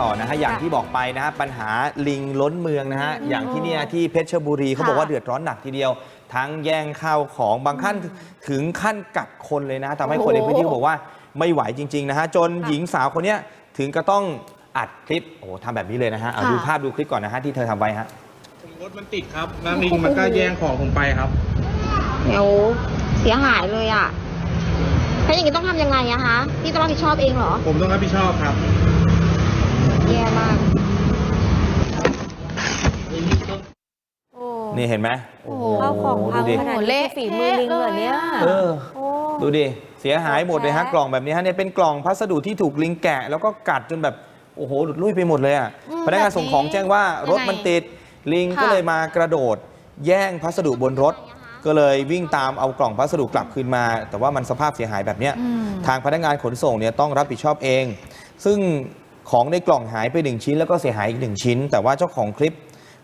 ต่อนะฮะอย่างที่บอกไปนะฮะปัญหาลิงล้นเมืองนะฮะอย่างที่เนี่ยที่เพชรบุรีเขาบอกว่าเดือดร้อนหนักทีเดียว ทั้งแย่งข้าวของบางขั้นถึงขั้นกัดคนเลยนะทำให้คนในพื้นที่เขาบอกว่าไม่ไหวจริงๆนะฮะจนหญิงสาวคนเนี้ยถึงก็ต้องอัดคลิปโอ้โหทำแบบนี้เลยนะฮะเอาค่ะดูภาพดูคลิปก่อนนะฮะที่เธอทำไว้ฮะรถมันติดครับแล้วลิงมันก็แย่งของผมไปครับเดี๋ยวเสียหายเลยอะถ้าอย่างนี้ต้องทำยังไงอะคะ พี่ต้องรับผิดชอบเองเหรอ ผมต้องรับผิดชอบครับ แย่มาก โอ้ นี่เห็นไหมโอ้โหข้าวของพัดูงดิขนาดนี้เละฝีมือลิงเหรอเนี่ยเออ โอ้ ดูดิ เสียหายหมดเลยฮะแท้กล่องแบบนี้ฮะเนี่ยเป็นกล่องพัสดุที่ถูกลิงแกะ แล้วก็กัดจนแบบ โอ้โห หลุดลุ่ยไปหมดเลยอะอืมพนักงานส่งของแจ้งว่าแบบนี้รถมันติด ลิงค่ะก็เลยมากระโดด แย่งพัสดุบนรถ ก็เลยวิ่งตามเอากล่องพัสดุกลับคืนมา แต่ว่ามันสภาพเสียหายแบบเนี้ย อืม ทางพนักงานขนส่งเนี่ยต้องรับผิดชอบเอง ซึ่งของในกล่องหายไปหนึ่งชิ้น แล้วก็เสียหายอีกหนึ่งชิ้น แต่ว่าเจ้าของคลิป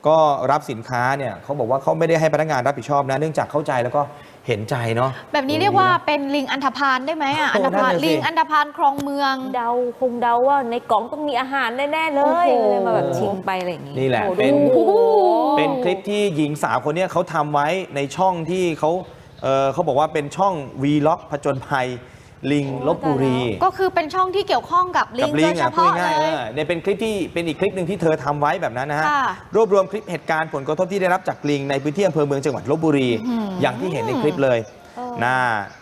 ก็รับสินค้าเนี่ยเขาบอกว่าเขาไม่ได้ให้พนักงานรับผิดชอบนะ เนื่องจากเข้าใจแล้วก็เห็นใจเนาะ แบบนี้เรียกว่าเป็นลิงอันธพาลได้ไหมอะโอ้อันธพาลนั่นน่ะสิ ลิงอันธพาลครองเมือง เดาคงเดาว่าในกล่องต้องมีอาหารแน่ๆเลยโอ้โห เลยมาแบบชิงไปอะไรอย่างงี้นี่แหละโอ้โเป็นดูเป็นคลิปที่หญิงสาวคนเนี้ยเขาทำไว้ในช่องที่เขาเอ่อเขาบอกว่าเป็นช่องวีล็อกผจญภัย ลิงลบบุรี ก็คือเป็นช่องที่เกี่ยวข้องกับลิกังบลิโดงยเฉอะพูดพาะเลง่ายๆเอยอเนี่ยเป็นคลิปที่เป็นอีกคลิปหนึ่งที่เธอทำไว้แบบนั้นนะฮะค่ะรวบรวมคลิปเหตุการณ์ผลกระทบที่ได้รับจากลิงในพื้นที่อำเภอเมืองจังหวัดลบบุรีอื้อหืออย่างที่เห็นในคลิปเลยเออน่า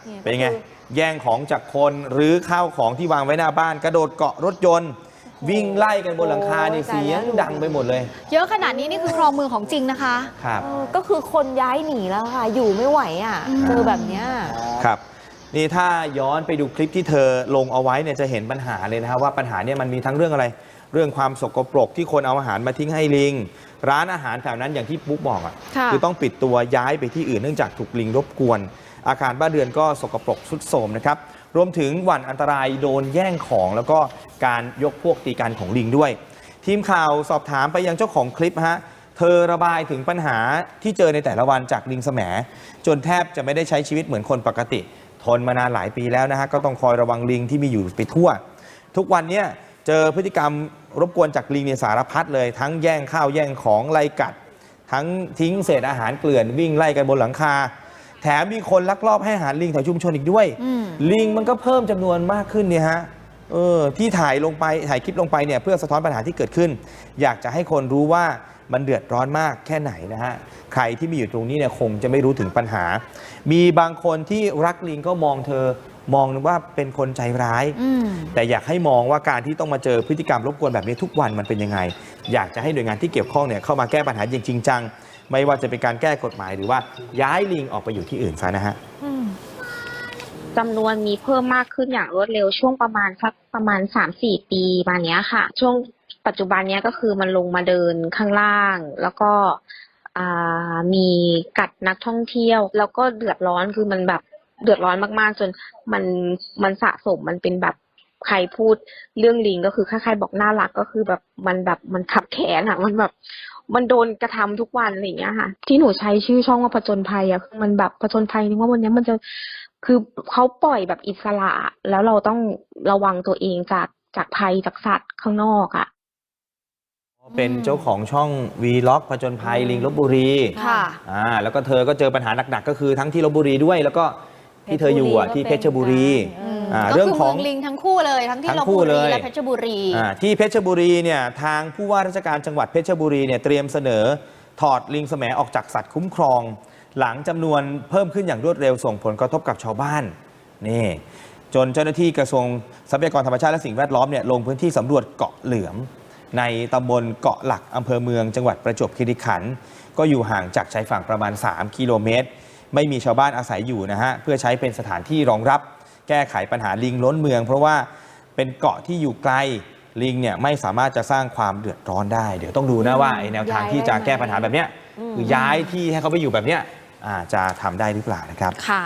เนี่ยเป็นไงก็คือแย่งของจากคนหรือข้าวของที่วางไว้หน้าบ้าน กระโดดเกาะรถยนต์วิ่งไล่กันบนหลังคานี่เสียงดังไปหมดเลย เยอะขนาดนี้นี่คือครองเมืองของจริงนะคะครับเออก็คือคนย้ายหนีแล้วค่ะ อยู่ไม่ไหวอะอืมเจอแบบเนี้ยครับ นี่ถ้าย้อนไปดูคลิปที่เธอลงเอาไว้เนี่ยจะเห็นปัญหาเลยนะครับว่าปัญหาเนี่ยมันมีทั้งเรื่องอะไร เรื่องความสกปรกที่คนเอาอาหารมาทิ้งให้ลิง ร้านอาหารแถวนั้นอย่างที่ปุ๊กบอกอะค่ะอต้องปิดตัวย้ายไปที่อื่นเนื่องจากถูกลิงรบกวน อาคารบ้านเรือนก็สกปรกทรุดโทรมนะครับรวมถึงหวั่นอันตรายโดนแย่งของแล้วก็การยกพวกตีกันของลิงด้วย ทีมข่าวสอบถามไปยังเจ้าของคลิปฮะ เธอระบายถึงปัญหาที่เจอในแต่ละวันจากลิงแสมจนแทบจะไม่ได้ใช้ชีวิตเหมือนคนปกติ ทนมานานหลายปีแล้วนะฮะก็ต้องคอยระวังลิงที่มีอยู่ไปทั่ว ทุกวันเนี้ยเจอพฤติกรรมรบกวนจากลิงเนี่ยสารพัดเลย ทั้งแย่งข้าวแย่งของไล่กัด ทั้งทิ้งเศษอาหารเกลื่อนวิ่งไล่กันบนหลังคา แถมมีคนลักลอบให้อาหารลิงแถวชุมชนอีกด้วยอืมลิงมันก็เพิ่มจำนวนมากขึ้นเนี่ยฮะ เออที่ถ่ายลงไปถ่ายคลิปลงไปเนี่ยเพื่อสะท้อนปัญหาที่เกิดขึ้น อยากจะให้คนรู้ว่ามันเดือดร้อนมากแค่ไหนนะฮะใครที่มีอยู่ตรงนี้เนี่ยคงจะไม่รู้ถึงปัญหา มีบางคนที่รักลิงก็มองเธอมองว่าเป็นคนใจร้าย อืม แต่อยากให้มองว่าการที่ต้องมาเจอพฤติกรรมรบกวนแบบนี้ทุกวันมันเป็นยังไง อยากจะให้หน่วยงานที่เกี่ยวข้องเนี่ยเข้ามาแก้ปัญหาอย่างจริงจัง ไม่ว่าจะเป็นการแก้กฎหมายหรือว่าย้ายลิงออกไปอยู่ที่อื่นซะนะฮะ จำนวนมีเพิ่มมากขึ้นอย่างรวดเร็วช่วงประมาณสักประมาณสามสี่ปีมาเนี้ยค่ะ ช่วงปัจจุบันเนี้ยก็คือมันลงมาเดินข้างล่าง แล้วก็มีกัดนักท่องเที่ยว แล้วก็เดือดร้อนคือมันแบบเดือดร้อนมากๆ จนมันมันสะสมมันเป็นแบบใครพูดเรื่องลิงก็คือใครๆบอกน่ารักก็คือแบบมันแบบมันขับแขนอะมันแบบมันโดนกระทำทุกวันอะไรอย่างเงี้ยค่ะ ที่หนูใช้ชื่อช่องว่าผจญภัยอะคือมันแบบผจญภัยนึกว่าวันเนี้ยมันจะ คือเขาปล่อยแบบอิสระ แล้วเราต้องระวังตัวเองจากจากภัยจากสัตว์ข้างนอกอะเป็นเจ้าของช่องวีล็อกผจญภัยลิงลบบุรีค่ะอ่าแล้วก็เธอก็เจอปัญหาหนักๆ ก็คือทั้งที่ลบบุรีด้วย แล้วก็ที่เธออยู่อะที่เพชรบุรีอืมอ่าก็เรื่องคือของเมืองลิงทั้งคู่เลยทั้งที่ทั้ลงบคู่บุเลรียและเพชรบุรีอ่าที่เพชรบุรีเนี่ยทางผู้ว่าราชการจังหวัดเพชรบุรีเนี่ยเตรียมเสนอถอดลิงแสมออกจากสัตว์คุ้มครอง หลังจำนวนเพิ่มขึ้นอย่างรวดเร็วส่งผลกระทบกับชาวบ้านนี่จนเจ้าหน้าที่กระทรวงทรัพยากรธรรมชาติและสิ่งแวดล้อมเนี่ยลงพื้นที่สำรวจเกาะเหลือม ในตำบลเกาะหลักอำเภอเมืองจังหวัดประจวบคีรีขันธ์ก็อยู่ห่างจากชายฝั่งประมาณ 3 กิโลเมตร ไม่มีชาวบ้านอาศัยอยู่นะฮะเพื่อใช้เป็นสถานที่รองรับ แก้ไขปัญหาลิงล้นเมือง เพราะว่าเป็นเกาะที่อยู่ไกลลิงเนี่ยไม่สามารถจะสร้างความเดือดร้อนได้ เดี๋ยวต้องดูนะว่าไอ้แนวทางที่จะแก้ปัญหาแบบเนี้ยคือย้ายที่ให้เขาไปอยู่แบบเนี้ยอ่า จะทำได้หรือเปล่านะครับค่ะ